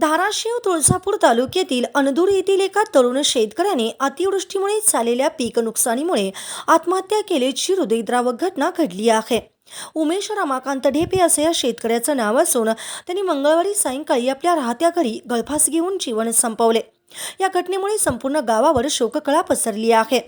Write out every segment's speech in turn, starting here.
धाराशिव तुळजापूर तालुक्यातील अनदूर येथील एका तरुण शेतकऱ्याने अतिवृष्टीमुळे झालेल्या पीक नुकसानीमुळे आत्महत्या केल्याची हृदयद्रावक घटना घडली आहे. उमेश रमाकांत ढेपे असे या शेतकऱ्याचं नाव असून त्यांनी मंगळवारी सायंकाळी आपल्या राहत्या घरी गळफास घेऊन जीवन संपवले. या घटनेमुळे संपूर्ण गावावर शोककळा पसरली आहे.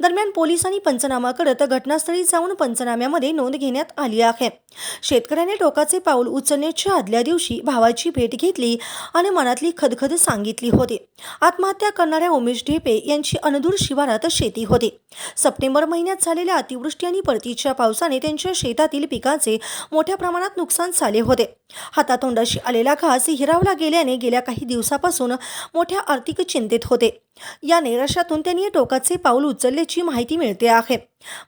दरम्यान पोलिसांनी पंचनामा करत घटनास्थळी जाऊन पंचनाम्यामध्ये नोंद घेण्यात आली आहे. शेतकऱ्याने टोकाचे पाऊल उचलण्याच्या आदल्या दिवशी भावाची भेट घेतली आणि मनातली खदखद सांगितली होती. आत्महत्या करणाऱ्या उमेश ढेपे यांची अनदूर शिवारात शेती होती. सप्टेंबर महिन्यात झालेल्या अतिवृष्टी आणि परतीच्या पावसाने त्यांच्या शेतातील पिकाचे मोठ्या प्रमाणात नुकसान झाले होते. हातातोंडाशी आलेला घास हिरावला गेल्याने गेल्या काही दिवसापासून मोठ्या आर्थिक चिंतेत होते. या निराशातून त्यांनी टोकाचे पाऊल उचलल्याची माहिती मिळते आहे.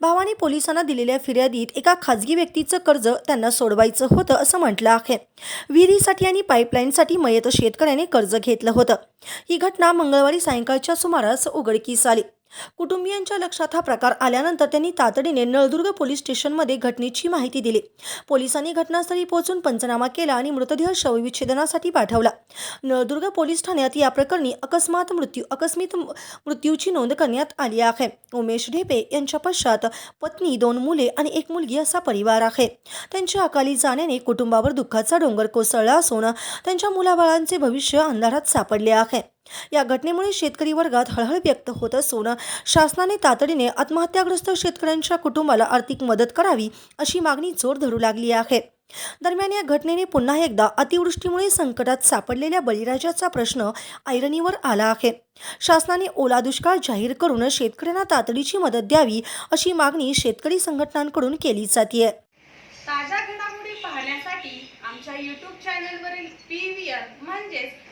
भावाने पोलिसांना दिलेल्या फिर्यादीत एका खाजगी व्यक्तीचं कर्ज त्यांना सोडवायचं होतं असं म्हटलं आहे. विहिरीसाठी आणि पाईपलाईनसाठी मयत शेतकऱ्याने कर्ज घेतलं होतं. ही घटना मंगळवारी सायंकाळच्या सुमारास उघडकीस आली. कुटुंबियांच्या लक्षात हा प्रकार आल्यानंतर त्यांनी तातडीने नळदुर्ग पोलीस स्टेशनमध्ये घटनेची माहिती दिली. पोलिसांनी घटनास्थळी पोहोचून पंचनामा केला आणि मृतदेह शवविच्छेदनासाठी पाठवला. नळदुर्ग पोलीस ठाण्यात या प्रकरणी अकस्मात मृत्यू अकस्मित मृत्यूची नोंद करण्यात आली आहे. उमेश ढेपे यांच्या पश्चात पत्नी दोन मुले आणि एक मुलगी असा परिवार आहे. त्यांच्या अकाली जाण्याने कुटुंबावर दुःखाचा डोंगर कोसळला असून त्यांच्या मुलाबाळांचे भविष्य अंधारात सापडले आहे. या घटनेमुळे शेतकरी वर्गात हळहळ व्यक्त होत असून शासनाने तातडीने आत्महत्याग्रस्त शेतकऱ्यांच्या कुटुंबाला आर्थिक मदत करावी अशी मागणी जोर धरू लागली आहे. दरम्यान या घटनेने पुन्हा एकदा अतिवृष्टीमुळे संकटात सापडलेल्या बळीराजाचा प्रश्न ऐरणीवर आला आहे. शासनाने ओला दुष्काळ जाहीर करून शेतकऱ्यांना तातडीची मदत द्यावी अशी मागणी शेतकरी संघटनांकडून केली जाते ताज्या घडामोडी पाहण्यासाठी आमच्या यूट्यूब चॅनलवरील पी व्ही आर म्हणजेच